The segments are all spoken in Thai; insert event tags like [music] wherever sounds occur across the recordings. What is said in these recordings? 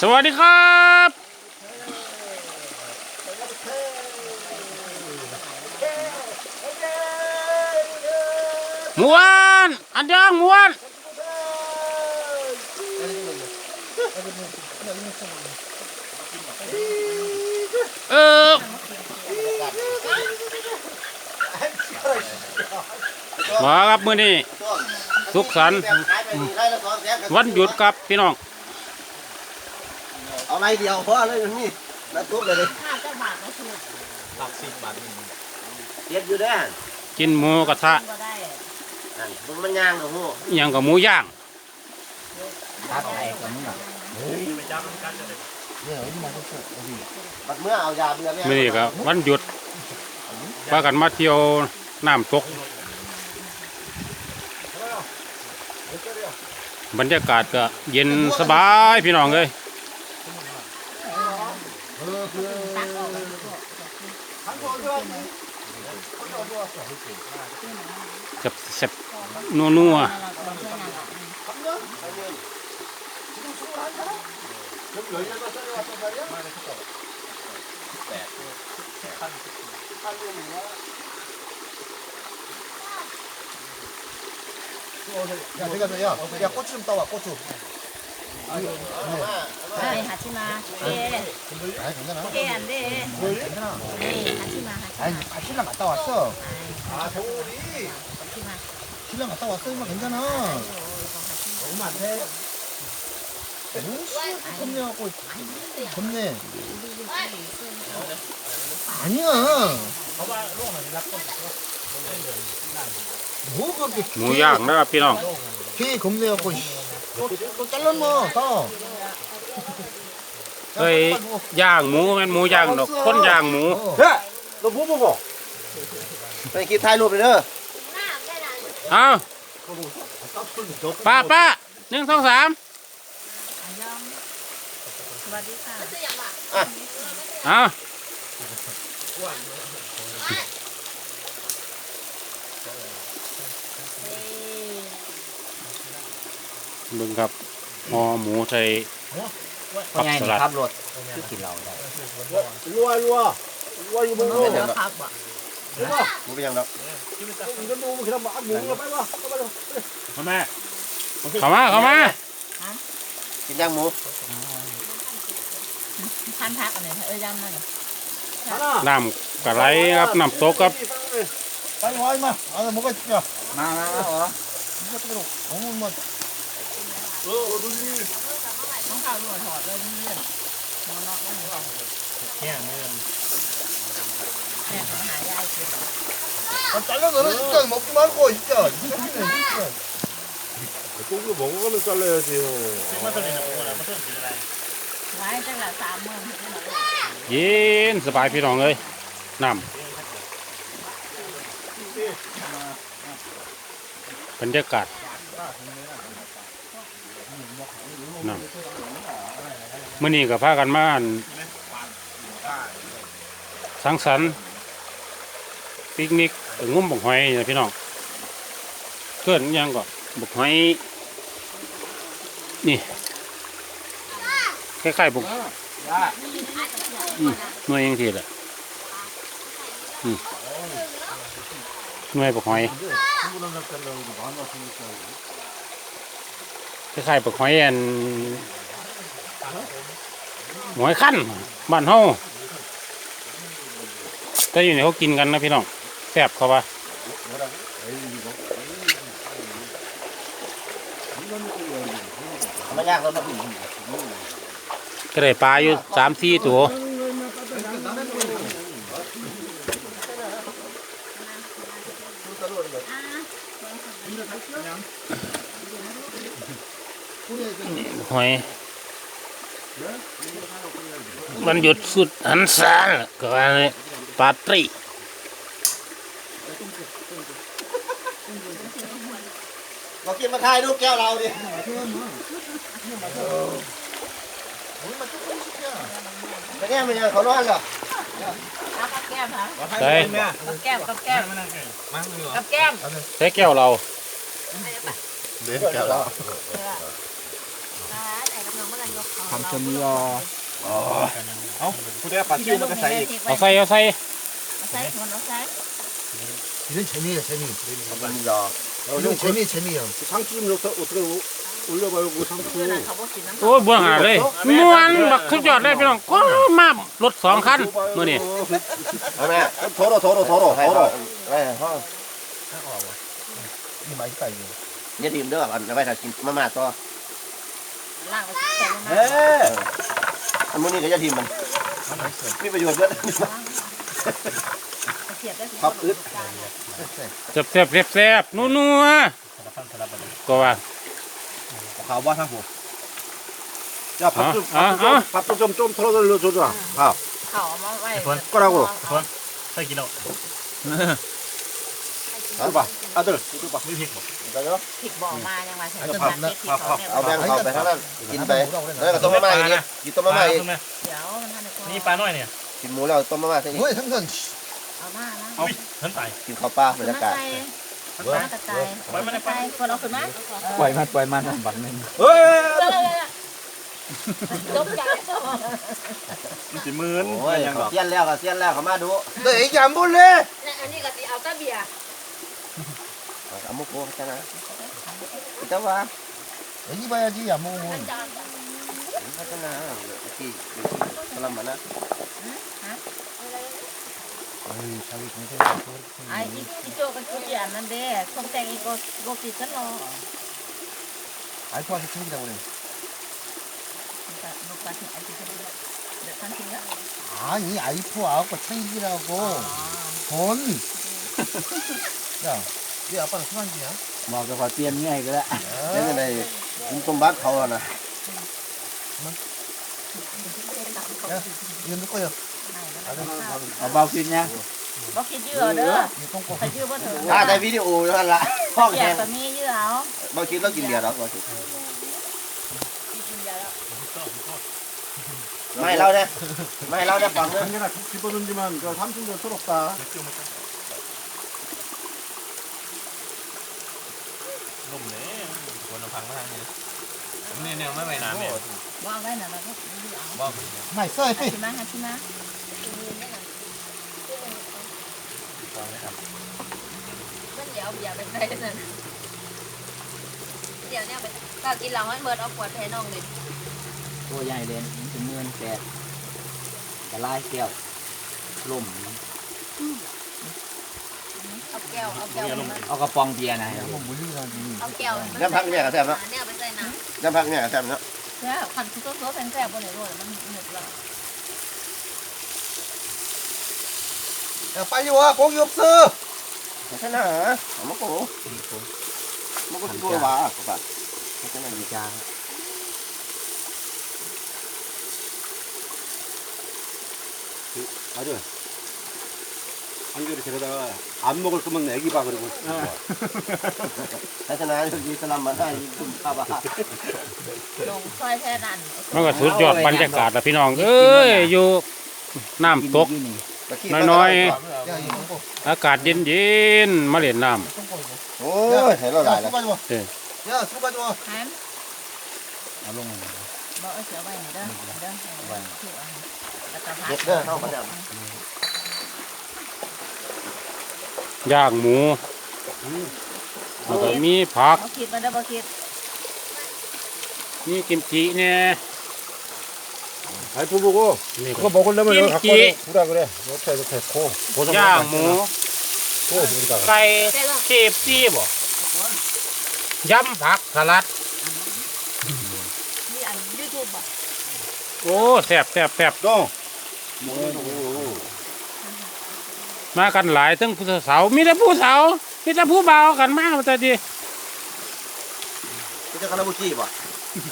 สวัสดีครับมวนอันยังมวนเออมาครับมือนี้สุขสันต์ วันหยุดครับพี่น้อง เอาไรเดียวเพราะอะไรมันนี่แล้วทุบเลยเลยข้าวเจ้าบาทก็คือเย็ดอยู่ได้อกินหมูกระทะก็ได้นั่นมึงมันย่างกับหูอหย่างกับหมูย่างครับอะไรกันนี่บัดเมื่อเอายาเบื่อมื้อนี้ครับวันหยุดพากันมาเที่ยวน้ำตก บรรยากาศก็เย็นสบายพี่น้องเลยตักออกเลยพวกจับเสบนัวนัวเ 야, 내가 야, 야, 고추 좀 따와, 고추. 아이 하지마 그게 아, 괜찮아. 그게 안돼 괜찮아. 에이 하지마 하지마 가- 신랑 갔다 왔어. 아, 아 겨울이. 하지마 신랑 갔다 왔어, 이거 괜찮아. 너무 안 돼. 너무 겁내갖고, 겁내. 아니야. 봐봐, 이리 와, 연락 좀. หมูย่างนะครับพี่น้อง 개 겁내갖고 씨. 또, 또 잘랐나 다. เคยย่างหมูแมันหมูย่างดอกคนย่างหมู 어. เฮ้ยเราพูดบ่ไปคิดถ่ายรูปเลยเด้อ เอาป้าป้าหนึ่งสองสาม อันยองสวัสดีค่ะ เอา เบิ่งครับหอหมูไทย ว่าไงลัดรถที่กินเราได้รัวรัวรัวอยู่บนโรัอมันเปยังไงมันดูมันคือทำาหมูเราไปวะเข้ามาเข้ามามากินย่างหมูทานพักอะไรเอ้ย่างนั่นน้ำกระไรครับน้ำโต๊ะครับไปไหวมาเอาหมูก็มามเอาเหมานลกขอมัหมด เออดูนี่น้องข้าวหน่อยหอดเลยนี่นอนนอนนั่งหัวแค่เมื่อนแค่หายายเสียมันตันแล้วเหรอเกิดมาปุ๊บมันโคตรเจ๋งปุ๊บก็บอกว่ามันก็เลยสิโอ้ซึ่งมันตัวนี้นะผมว่ามันตัวนี้อะไรไว้ตั้งแต่สามหมื่นถึงหมื่นเย็นสบายพี่น้องเลยน้ำบรรยากาศ น้ำมื่อนี้กับพากันมาอั่นสังสรรค์ปิกนิกงุ้มบกหอยนะพี่น้องเกินอิหยังก็บกหอยนี่คล้ายๆบกหน่วยยังทีละหน่วยปกหอย ล้ายๆปกหอยอันหอยขั้นบ้านเฮาแต่อยู่นี่เขากินกันนะพี่น้องแซ่บเขาว่ามันยากเราต้องก็ได้ปลาอยู่สามสี่ตัว หอยมันหยุดสุดหันซาลก็ว่าเลยปลาตรีเรากินมาถ่ายรูปแก้วเราดิไปเนี่ยมันยังเขานอนเหรอเอากับแก้มฮะใส่กับแก้มกับแก้มกับแก้มใส่แก้วเราเด็กแก่แล้ว ทำชะมีอ เอ้าผู้ได้ปลาชิวมันก็ใส่อีก เอาใส่เอาใส่ ใส่คนเอาใส่ 이건 재미야 재미 มันมีดอก 이건 재미 재미야 상추 좀 여기다 어떻게 올려봐요 그 เพื่อน 상추 น่ะเขาบอกกินน้ำ โอ้ยบ่หาเลยม่วนบักสุดยอดเลยพี่น้องก็มารถสองคันมื้อนี้ เอาแม่โทโรโทโรโทโรโทโรไอ้ห้อง 이 맛있다 이거 อย่าทีมเด้ออันไว้ถ้ากินมาม่าต่อ ล่างไปแต่เอออันมื้อนี้ก็จะทีมมัน มีประโยชน์เยอะเสียบได้ถึงครับอึดแซ่บแซ่บแซ่บแซ่บนัวนัวก็ว่าขาวบ้าทั้งหัวจะพับจุ่มพับจุ่มจุ่มทะลุทะลุจุ่มอะครับเขาวมาไว้ก็เราก็คนใส่กี่โลใช่ปะอะเดี๋ยวใช่ปะไม่พริกหมด ผิดบอกมายังไงถึงจะมาเก็บผิดเขาเนี่ยเอาแบงค์เอาไปทั้งนั้นกินไปเล้วก็ต้มมาม่าอีกนี่กินต้มมาม่าอีกเดี๋ยวมันทำในครัวนี่ปลาน้อยเนี่ยกินหมูแล้วต้มมาม่าใช่ไหมเฮ้ยทั้งนั้นเอามาแล้วเอาทั้งไตกินข้าวปลาบรรยากาศปล่อยมันไปคนอาขึ้นมาปล่อยมันปล่อยมันบังหนึ่งเฮ้ยจบใจสิมื่นโอ้ยเสียนแล้วก็เสียนแล้วเขามาดูเฮ้ยยำบุญเลยอันนี้ก็สิเอาตะเบียร์ 안 먹고 했잖아. 이따 봐. 여기 봐야지 안 먹으면. 여기 봤잖아. 여기 여기 사람 많아. 아이 자기 동생 아 이, 이쪽은 주지 않는데 송땡 이거 이거 비잖아. 알파한테 챙기다 그래. 그러니까 뭐 아니 아이프 아웃과 챙기라고 아. 돈. [laughs] 야 เดี๋ยวปั่นข้างเสียหมอกกับอเตรียมง่ายก็แล้วไม่เป็นไรผมต้มบัตเขาแล้วนะยืนทุกคนเอาเบาขึ้นนะบากคินเยอะเด้อใส่ชื่อบ่ถึงถ้าได้วิดีโอแล้วละห้องแห้งแบบนี้เยอะเอาบากคินต้องกินเบียร์แล้วบอกคิดไม่เล่าเนี่ยไม่เล่าเนี่ยฟังเนี่ยคิดว่ามันจะมันเราทำจนเดือดสลบตา เนี่ยเนี่ยไม่ไปน้ำเลยบ้าไว้น่ะเราก็ดูเอาว่าไม่เซ่ชิมะฮะชิมะฟังนะครับมันเดี๋ยวอย่าไปใส่นั่นเดี๋ยวเนี่ยไปก็กินหล้าให้เบิร์ดเอาขวดแพ้นองเลยตัวใหญ่เลยถึงเงินแปดกระไล่แก้วล่มเอาแก้วเอาแก้วเอากระปองเบียร์นะเอาแก้วแล้วพักเบียร์กระแทกแล้วเนี่ยไปใส่น้ำ น้ำผักเนี่ยแซมเนาะเนี่ยขันซุปซุปแซ่บบนไหนด้วยมันเหนึบละไปอยู่อะโป๊กยบซื้อใช่ไหมฮะมะกรูมะกรูตัวหวานกูปะใช่ไหมดีจังเอาด้วย 한 그릇 데려다가 안 먹을 거면 애기 봐 그러고 ชนะอยู่สลัมมาได้คุณป้าบ้า ลงซอยแท่นั่น มันก็สุดยอดบรรยากาศละพี่น้องเอ้ยอยู่น้ำตก น้อย 야, 이거 똥꼬. อากาศเย็นๆมาเล่นน้ 똥꼬 이거. โอ้ยเห็นเราหลาย 야, แล้ว 술 가져와. 예. 야, 술 가져와. แฮม เอาลง บอกเอาเสือไว้หน่อยเด้อเด้อถูกอันแล้วก็พั เด็ ก ดเด้อเข้ามาแล้ว ำ ย่างหมูแล้วก็มีผัก บ่คิดมันเด้อบ่คิด มีกิมจิเนี่ย 와이프 보고 นี่ก็ 그거 먹으려면 여기 갖고 김치. 와라 구라 그래 이렇게 이렇게 고 고정 ย่างหมู 고 여기다가 ไก่เคฟซีบ่ยำผักสลัด มีอันยูทูบบ่ โอ้แซ่บแซ่บแซ่บ 똥 มากันหลายทั้งผู้สาวมีแต่ผู้สาวมีแต่ผู้บ่าวกันมาแต่ดีจะคาราบุกี้ป่ะ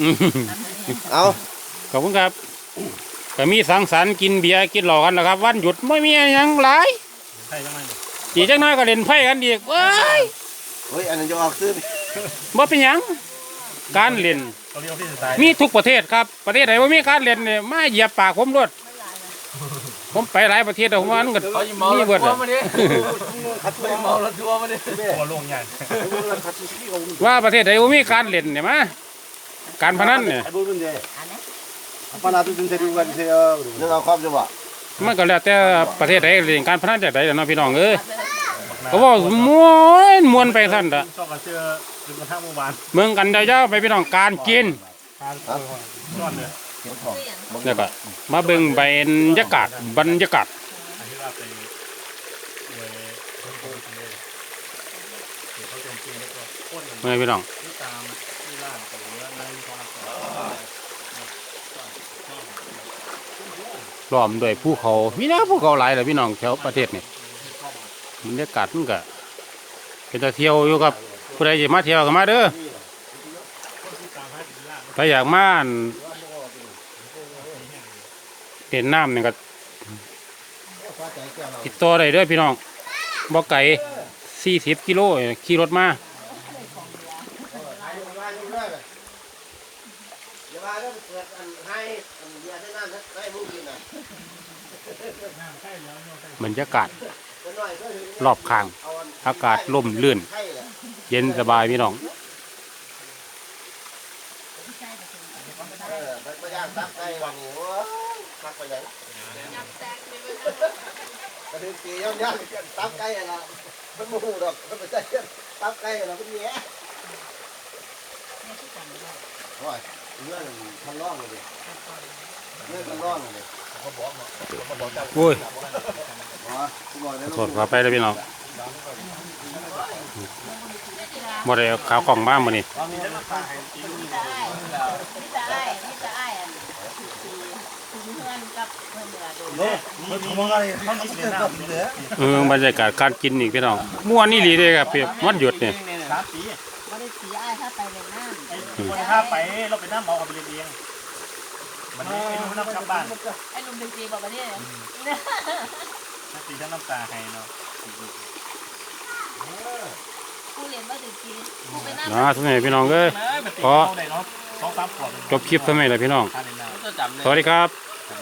อืมอันนี้เอาขอบคุณครับก็มีสังสรรค์กินเบียร์กินเหล้ากันแหละครับ วันหยุดไม่มีหยังหลายใช่จังไหมอีกจักหน้อยก็เล่นไพ่กันอีกเว้ยเฮ้ยอันนั้นจะออกซื้อบ่เป็นหยังการเล่น เขาเรียกที่สไตล์ มีทุกประเทศครับ ประเทศไหนว่ามีการเล่นเนี่ยมาเหยียบปากผมรวดไม่หลายนะ ผมไปหลายประเทศแต่ผมว่ามันก็เขาจะเมามีเบิดอะ ขัดไม่เมาแล้วทัวร์มาดิหัวลงยันขัดที่ว่าประเทศใดบ่มีการเล่นเนี่ยมะการพนันเนี่ย บุญเดย์ปนาตุนเซริวันรเดี๋ยเราครอบจังวมันก็แล้วแต่ประเทศใดเล่นการพนันจากใดล่ะเนาะพี่น้องเอ้ยเขาบอกมวนมวนไปสั่นละเสื้อกรเมื่อเมืองกันยาวๆไปพี่น้องการกิน ทาน คืออย่างแล้วก็มาเบิ่งบรรยากาศบรรยากาศอันที่ว่าไปเลยคนโกงเลเดี๋ยวเขาจมตีแล้วก็พ่นเมื่พี่น้องที่ตามที่ล่างไปเนื้อในท้องล้อมด้วยภูเขามีนะภูเขาหลายเลยพี่น้องแถวประเทศนี่บรรยากาศมันก็เป็นตาเที่ยวอยู่ครับผู้ใดจะมาเที่ยวก็มาเด้อถ้าอยากมาน เด่นน้ำเนี่ยก็ติดต่อได้ด้วยพี่น้องบ่อไก่สี่สิบกิโลขี่รถมาบรรยากาศรอบข้าง อากาศร่มลื่น เย็นสบายพี่น้อง เออไปไปย่างตับไก่วันนี้โอ้ยมัก ไปยังยับแตกเลยกระถึงตีย่างย่างตับไก่อะนะมันโมโหดอกมันไปใส่ตับไก่อะนะมันแย่โอ้ยเรื่องทำร่องเลยเรื่องทำร่องเลยโอ้ยอ๋อกูบอกเลยขอโทษขอไปเลยพี่น้องบ่ได้เอาขาวกล่องบ้างมานี่ เออบรรยากาศการกินนี่พี่น้องมั่วนี่ดีเลยครับมันหยุดเนี่ยสามปีได้สีอ้ายถ้าไปเล่นน้ำคนถ้าไปเราไปน้ำเมาเอาไปเล่นเองวันนี้ไอ้ลุงน้ำกลับบ้านไอ้ลุงดึงตีบอกวันนี้ตีทั้งน้ำตาให้เนาะผู้เรียนว่าดึงตีนนะทุกท่านพี่น้องเอ้ยขอจบคลิปทำไมล่ะพี่น้อง สวัสดีครับ